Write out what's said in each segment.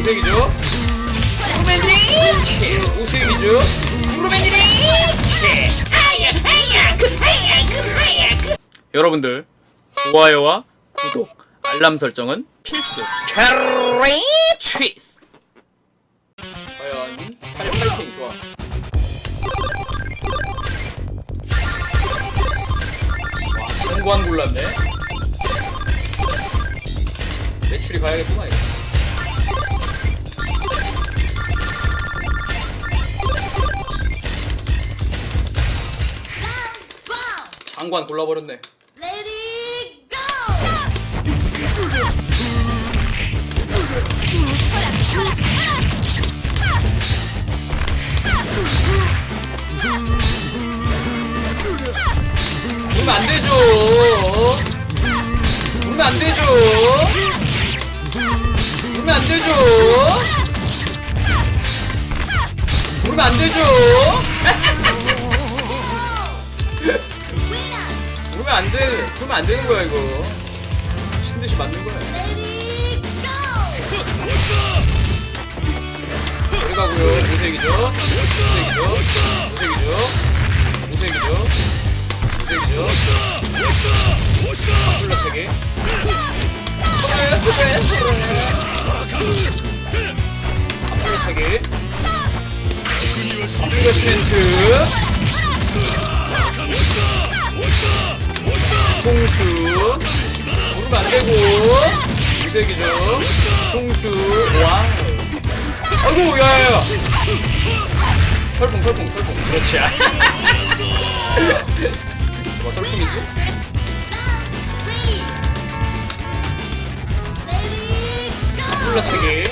우색이죠? 우색이죠? 루맨드링! 여러분들 좋아요와 구독, 알람 설정은 필수. 캐리 취스. 과연 88K 좋아. 와, 공관 골랐네. 매출이 봐야겠구만. 이거. 장관 골라버렸네. It go! 울면 안 되죠. 울면 안 되죠. 울면 안 되죠. 울면 안 되죠. 울면 안 돼. 그러면 안 되는 거야 이거. 미친 듯이 맞는 거야. 여기 가고요. 무색이죠. 무색이죠. 무색이죠. 무색이죠. 무색이죠. 플러세기. 플러세기. 플러시멘트. 홍수. 모르면 안 되고. 무색이죠. 홍수. 와. 아이고, 야, 야, 야. 설풍, 설풍, 설풍. 그렇지. 뭐 설풍이지? 플러치기.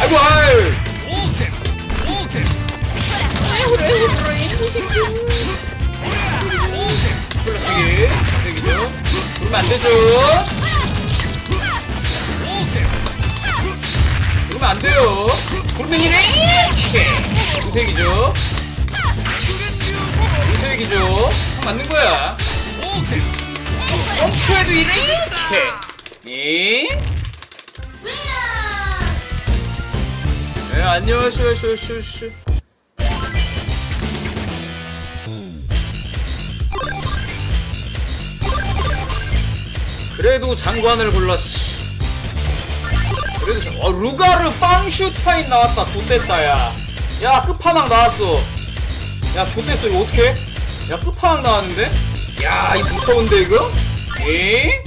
아이고, 아이. 플러치기. 무색이 죠? 그러면 안 되죠? 그러면 안 돼요. 그러면 이렇게. 무색이죠? 무색이죠? 맞는 거야. 멈춰도 이렇게. 예? 네, 안녕하세요, 쇼, 쇼, 쇼. 그래도 장관을 골랐지. 그래도 장... 어, 루가르 빵슈타인 나왔다. 좋됐다, 야. 야, 끝판왕 나왔어. 야, 좋됐어. 이거 어떡해? 야, 끝판왕 나왔는데? 야, 이 무서운데, 이거? 에?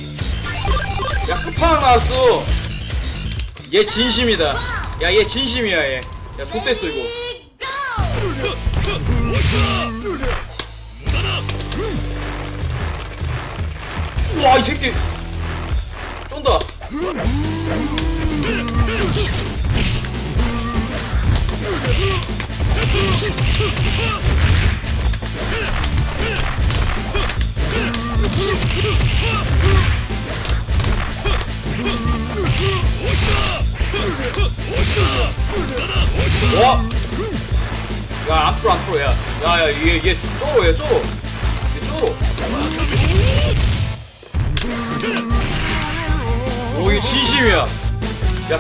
야, 끝판왕 나왔어. 얘 진심이다. 야, 얘 진심이야, 얘. 야, 좋됐어, 이거. 와, 이 새끼. 와! 야, 앞으로, 앞으로, 야. 야, 야, 얘, 얘, 쪼로, 얘, 쪼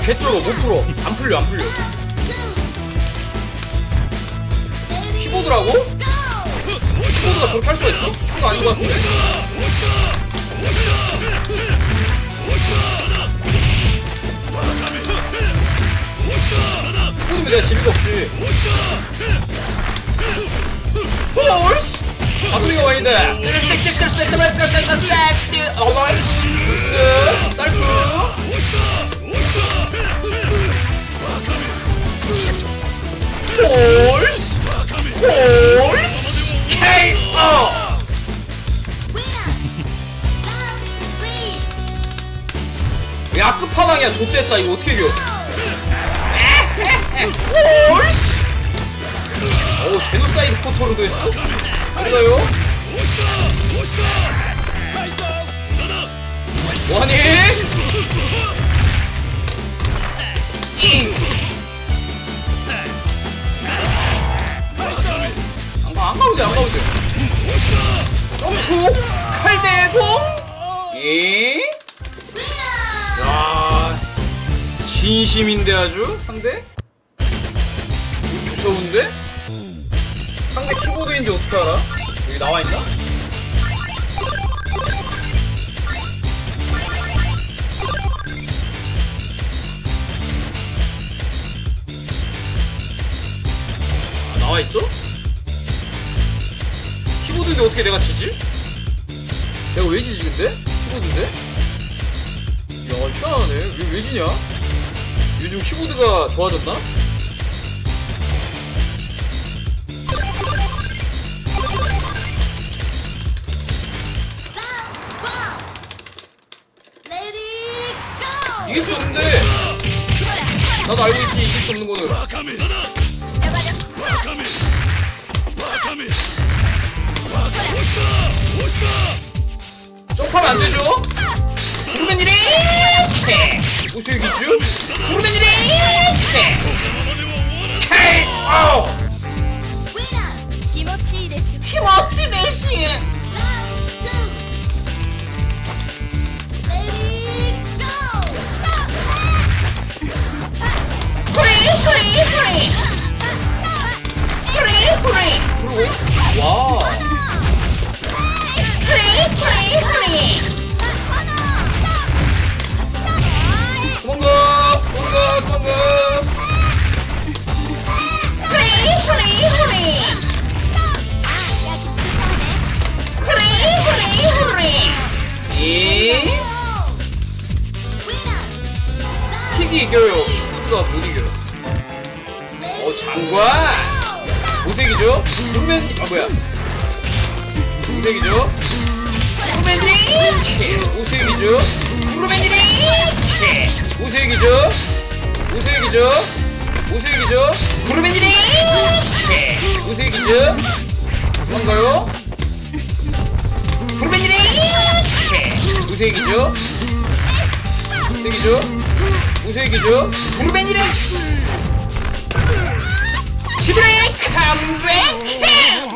개쪼로, 못 풀어. 안 풀려, 안 풀려. 키보드라고? 키보드가 저렇게 할 수가 있어? 키보드 아닌 것 같은데? 키보드면 내가 재미가 없지. 헐! 아소리가 와 있네. 좆됐다 이거 어떻게 이겨 홀스 오 제노사이드 포토로도 했어? 몰라요? 뭐하니? 잉! 안 가, 안 가도 돼, 안 가도 돼. 점프! 칼대공! 잉! 진심인데 아주 상대? 무서운데? 상대 키보드인지 어떻게 알아? 여기 나와있나? 아, 나와있어? 키보드인데 어떻게 내가 지지? 내가 왜 지지 근데? 키보드인데? 야 희한하네 왜, 왜 지냐? 요즘 키보드가 좋아졌나? 이길 수 없는데 나도 알고 있지 이길 수 없는 거는. 점프하면 안 되죠? 부르면 이렇게 무수의 기준 구름의 일이! KO 키워치 내시 프리 프리 프리. 프리 프리. 그리고 와 프리 프리. 아, 먹어. 이겨요. 누가 못 이겨요. 어 장관 무색이죠? 루멘 아 뭐야? 무색이죠? 루멘이 우승이죠? 루멘이 우승이죠? 우슬 기죠 우슬 기죠 무릎 엔지닝 예 우슬 기죠 뭔가요? 무릎 엔지닝 예 우슬 기죠 우슬 기죠 우슬 기죠 무릎 엔지닝 시브레이크 컴백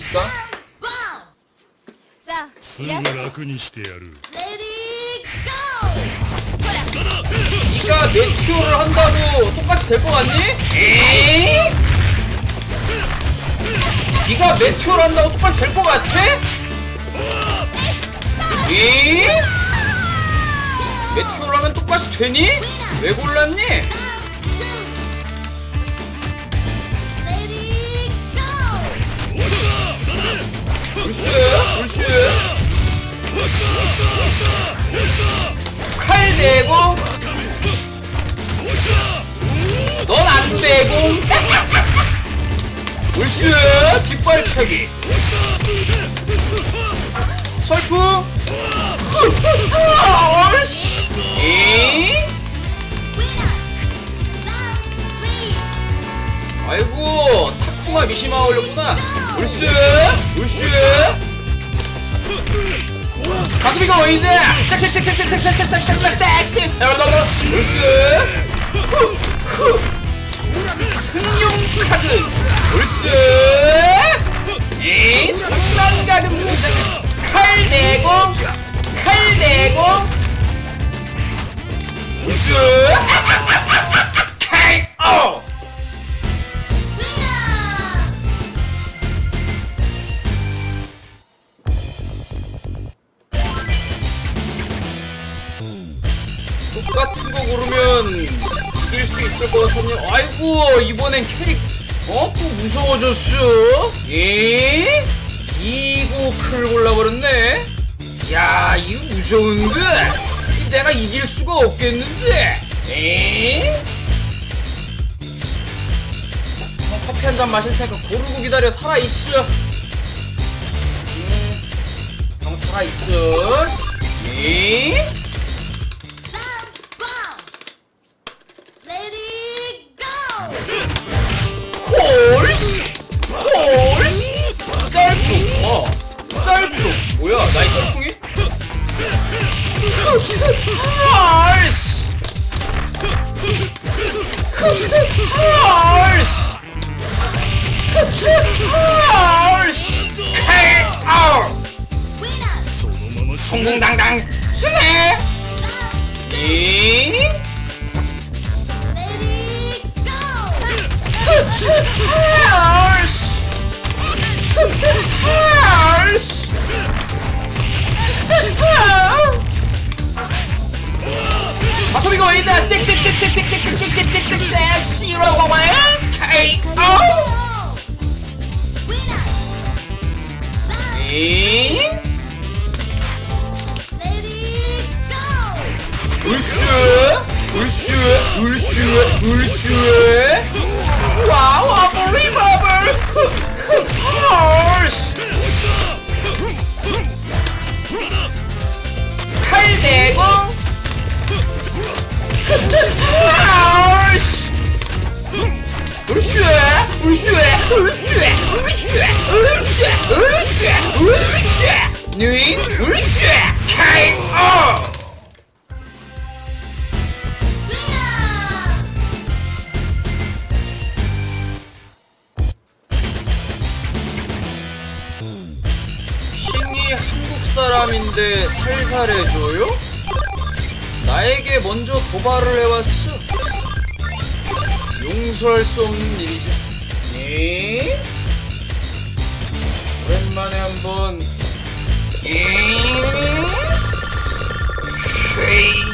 수 있을까? 네가 내 큐를 한다고 똑같이 될 것 같니? 네가 내 큐를 한다고 똑같이 될 것 같아? 매튜어를 하면 똑같이 되니? 왜 골랐니? 칼 대고 넌 안 되고 옳지 뒷발 차기 설프 옳지 잉? Winner. Round three. 아이고 타쿠마 미시마 올렸구나 옳지 옳지 가슴이가 어인데 싹싹싹싹싹싹싹싹싹싹 옳지 승용 카드 옳지 이 승란 카드 칼 내고 칼 내고 옳지 칼 Winner. 고르면 이길 수 있을 것 같거든요. 아이고 이번엔 캐릭 어? 또 무서워졌어? 예? 이고클 골라버렸네? 야, 이거 무서운데? 이 내가 이길 수가 없겠는데? 에? 형 커피 한 잔 마실 테니까 고르고 기다려. 살아있어. 음, 형 살아있어. 에? Bounce. 잉? Let 울슈 울슈 울슈 울슈 와우 아버리버블 헐스 칼대공 헐스 울슈 울슈 울슈 울슈 울슈 울슈 울슈 누인 울슈 KO 사람인데 살살해줘요? 나에게 먼저 도발을 해왔어. 용서할 수 없는 일이죠. 예? 오랜만에 한번 예? 쉐이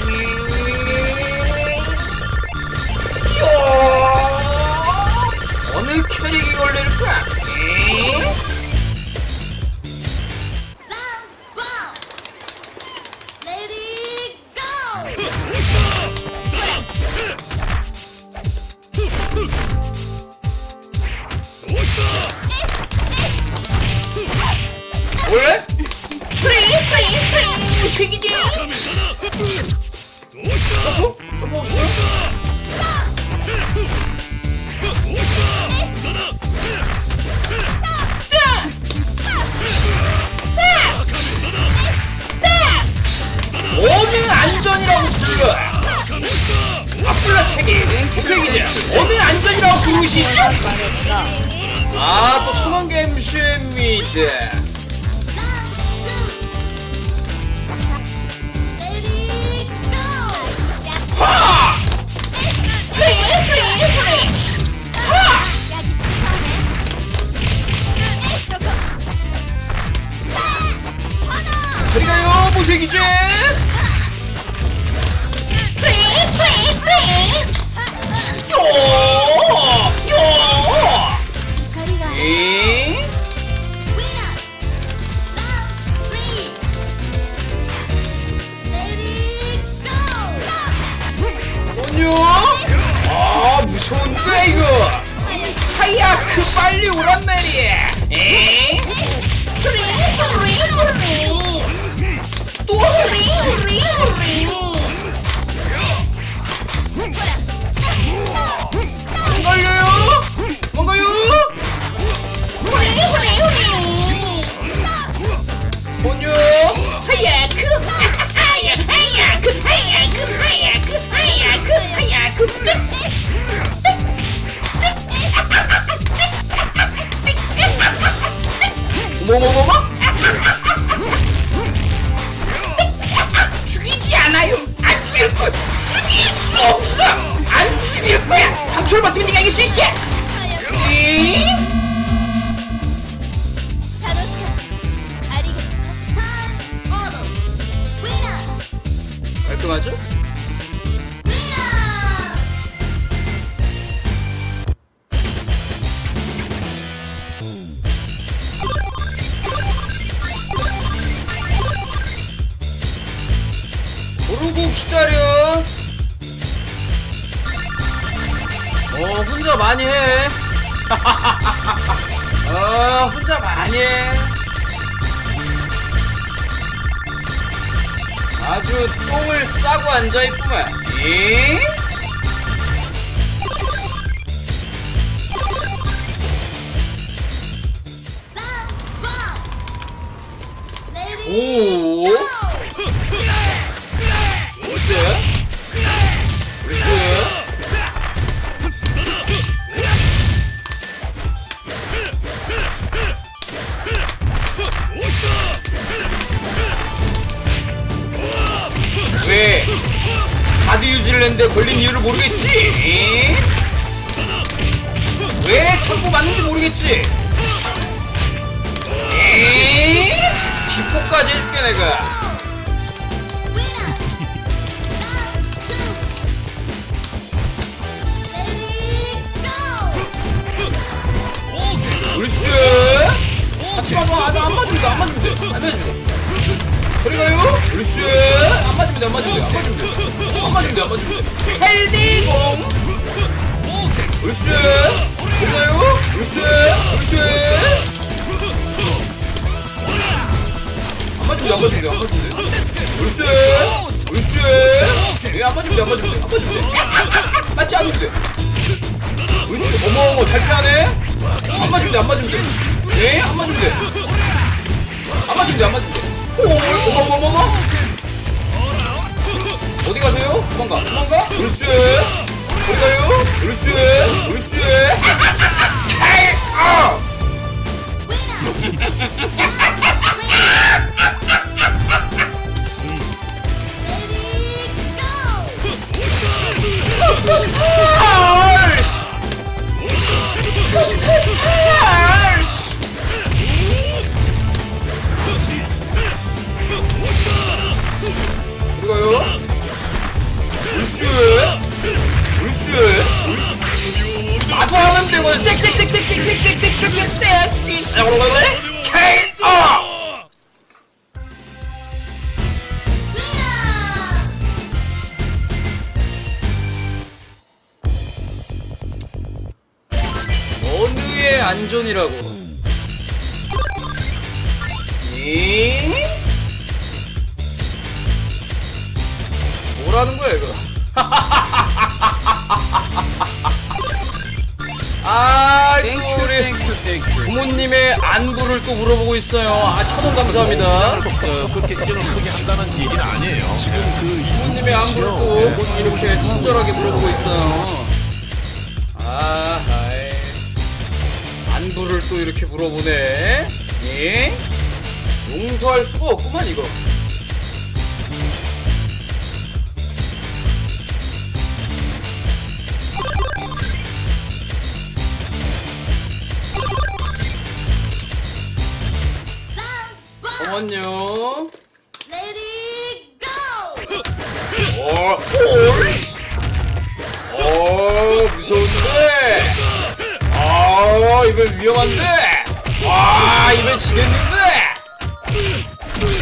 있으니까 아, 또 천원개 MCM이지. 하! 저리가요, 보색이지! 요! It go. 뭐냐? 아, 무서운데, 이거? 하야크, 빨리 오란 말이야! free, free. 아니에요. 아주 똥을 싸고 앉아있구만. 오. 했는데 걸린 이유를 모르겠지? 왜 참고 맞는지 모르겠지? 기포까지 해줄게 내가. 울스 같이 가봐 아직 안 맞으면 돼안 맞으면 돼 안 맞으면 돼 그리가요 울스 안 맞으면 돼 안 맞으면 돼 안 맞으면 돼 안 맞으면 돼 안 맞으면 돼 헬디공 울스 그리가요 울스 울스 안 맞으면 돼 안 맞으면 돼 안 맞으면 돼 울스 울스 왜안 맞으면 돼 안 맞으면 돼 안 맞으면 돼 맞지 않으면 돼 울스 어머 어머 잘 피하네 안 맞으면 돼, 안 맞으면 돼. 예? 안 맞으면 돼. 안 맞으면 돼, 안 맞으면 돼. 어디 가세요? 도망가. 도망가? 루스 어디 가요? 루스 루스 아! 음. 아이씨. 안부를 또 이렇게 물어보네. 예? 용서할 수가 없구만, 이거. 어머요. 이번 위험한데. 와, 이번 지겠는데.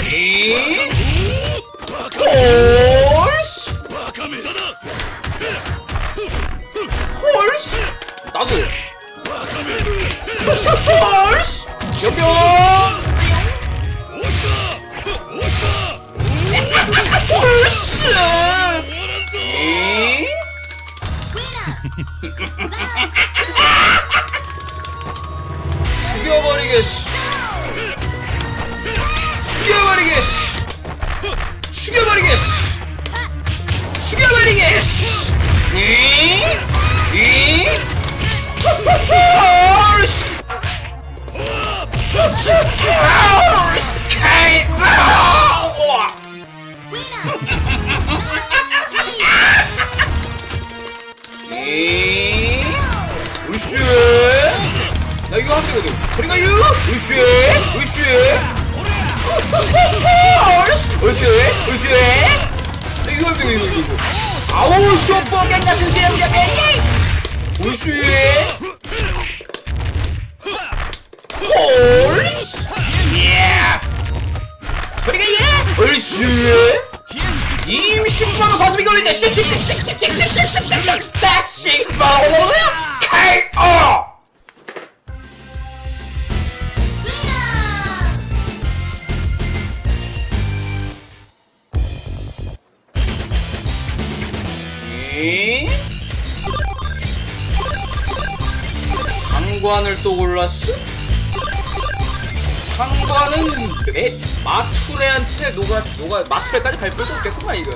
이? 홀스. 홀스. 나도. 홀스. 여병. 홀스. 이? 죽여버리겠어. 죽여버리겠어. 죽여버리겠어. 죽여버리겠어. 이? 이? 홀스. 홀스. 카이. 아우. 이? 울슈 나 이거 하면 되거든 그러니까 유 울슈 울슈 울슈 울슈 나 이거 이거 이거 이거 아우 쇼뽀갱 같은 새우야 베기 울슈 홀스 예 그러니까 예 울슈 임슈 씩씩씩씩씩씩씩씩씩씩씩씩씩씩씩씩씩씩 에, 마투레한테 노가 노가 마투레까지 갈 필요도 없겠구만 이거.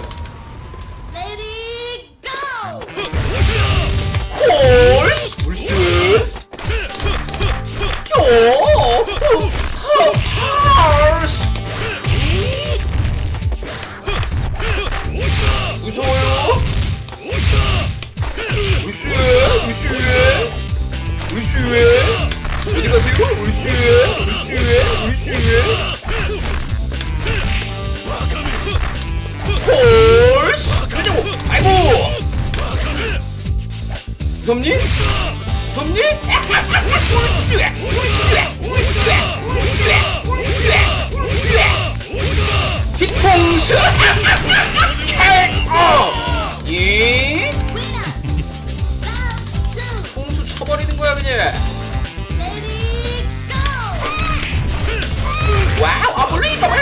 와우 아블리버블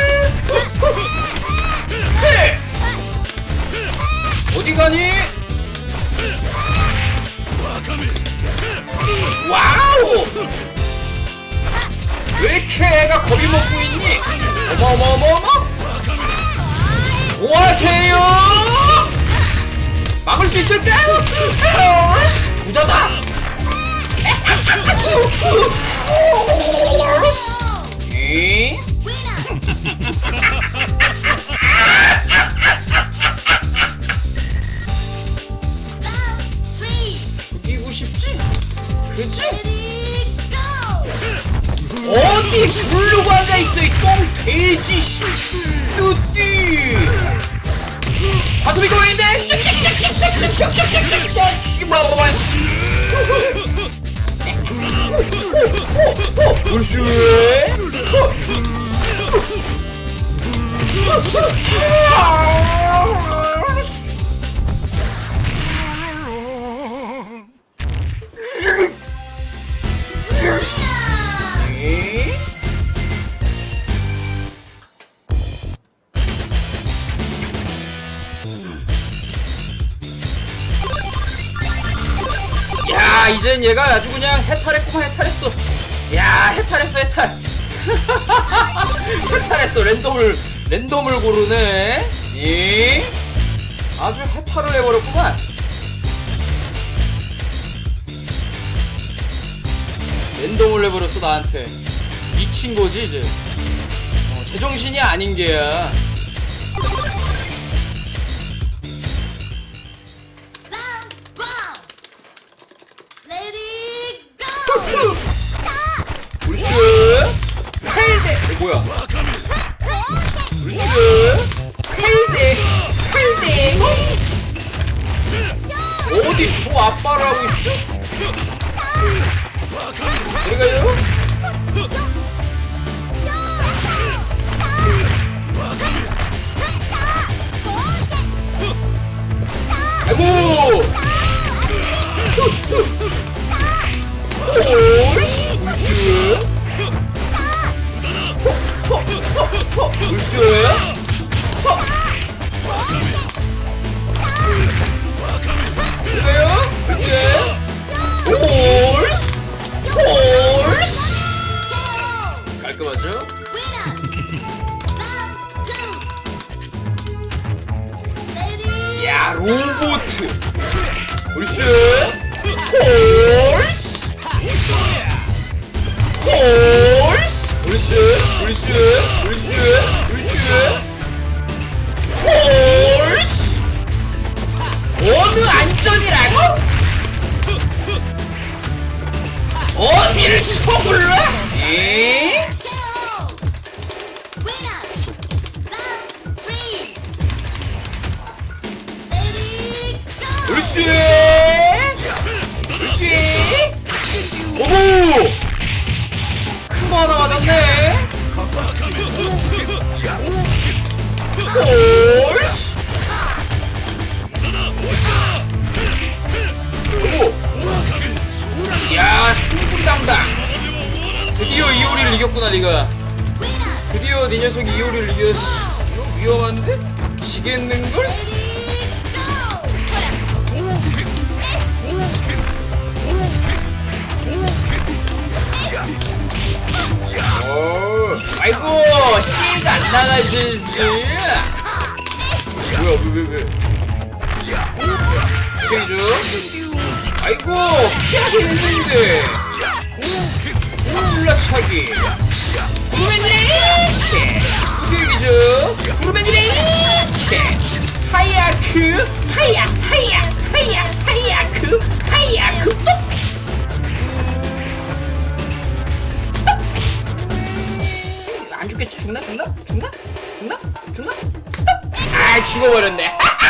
어디 가니? 와우! 왜 이렇게 애가 겁이 먹고 있니? 어머머머머! 뭐하세요? 막을 수 있을까요? 부자다! 이? 어디 굴르고 앉아있어 이똥 돼지 슈뚜띠. 가슴이 꼬이는데? 지금 뭐라고 봐 으쌰 으쌰 야 이젠 얘가 아주 그냥 해탈했구만 해탈했어. 야 해탈했어 해탈. 해탈했어 랜덤을 랜덤을 고르네. 이. 아주 해탈을 해버렸구만. 랜덤을 해버렸어 나한테. 미친 거지 이제. 어, 제정신이 아닌 게야 왜 왜 왜, 왜? 생이죠 아이고 피하긴 했는데 훌라차기 구르맨이레이케 무슨 얘기죠? 구르맨이레이케 하야크 하야 하야 하야 하야크 하야크 똑 안 죽겠지? 죽나? 죽나? 죽나? 죽나? 죽나? 아 죽어버렸네